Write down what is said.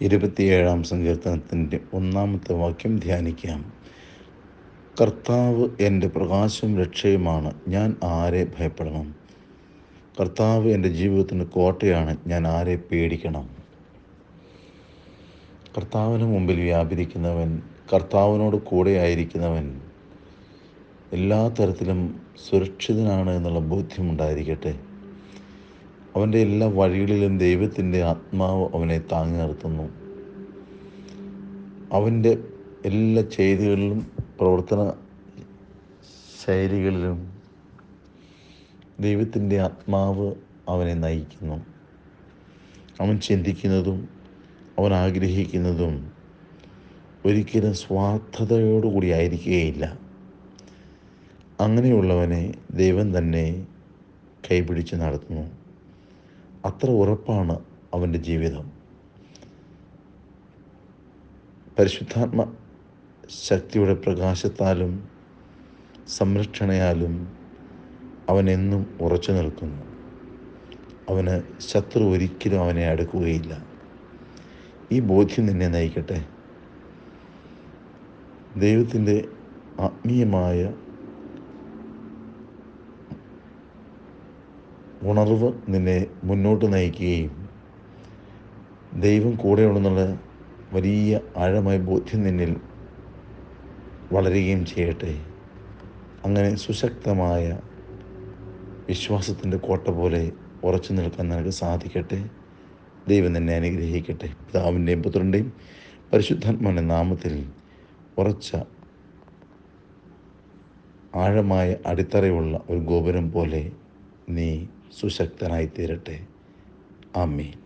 ഇരുപത്തിയേഴാം സങ്കീർത്തനത്തിന്റെ ഒന്നാമത്തെ വാക്യം ധ്യാനിക്കാം. കർത്താവ് എന്റെ പ്രകാശം രക്ഷയുമാണ്. ഞാൻ ആരെ ഭയപ്പെടണം? കർത്താവ് എന്റെ ജീവിതത്തിന് കോട്ടയാണ്. ഞാൻ ആരെ പേടിക്കണം? കർത്താവിന് മുമ്പിൽ വ്യാപരിക്കുന്നവൻ കർത്താവിനോട് കൂടെ ആയിരിക്കുന്നവൻ എല്ലാ തരത്തിലും സുരക്ഷിതനാണ് എന്നുള്ള ബോധ്യമുണ്ടായിരിക്കട്ടെ അവന്റെ എല്ലാ വഴികളിലും ദൈവത്തിന്റെ ആത്മാവ് അവനെ താങ്ങി നിർത്തുന്നു. അവന്റെ എല്ലാ ചെയ്തികളിലും പ്രവർത്തന ശൈലികളിലും ദൈവത്തിന്റെ ആത്മാവ് അവനെ നയിക്കുന്നു. അവൻ ചിന്തിക്കുന്നതും അവൻ ആഗ്രഹിക്കുന്നതും ഒരിക്കലും സ്വാർത്ഥതയോടുകൂടി ആയിരിക്കുകയില്ല. അങ്ങനെയുള്ളവനെ ദൈവം തന്നെ കൈപിടിച്ച് നടത്തുന്നു. അത്ര ഉറപ്പാണ് അവന്റെ ജീവിതം. പരിശുദ്ധാത്മ ശക്തിയുടെ പ്രകാശത്താലും സംരക്ഷണയാലും അവനെന്നും ഉറച്ചു നിൽക്കുന്നു. അവന് ശത്രു ഒരിക്കലും അവനെ അടുക്കുകയില്ല. ഈ ബോധ്യം നിന്നെ നയിക്കട്ടെ. ദൈവത്തിന്റെ ആത്മീയമായ ഉണർവ് നിന്നെ മുന്നോട്ട് നയിക്കുകയും ദൈവം കൂടെയുണ്ടെന്നുള്ള വലിയ ആഴമായ ബോധ്യം നിന്നിൽ വളരുകയും ചെയ്യട്ടെ. അങ്ങനെ സുശക്തമായ വിശ്വാസത്തിന്റെ കോട്ട പോലെ ഉറച്ചു നിൽക്കാൻ നിനക്ക് സാധിക്കട്ടെ. ദൈവം നിന്നെ അനുഗ്രഹിക്കട്ടെ. പിതാവിന്റെയും പുത്രന്റെയും പരിശുദ്ധാത്മാവിന്റെ നാമത്തിൽ ഉറച്ച ആഴമായ അടിത്തറയുള്ള ഒരു ഗോപുരം പോലെ നീ സുശക്തനായി തീരട്ടെ ആമീൻ.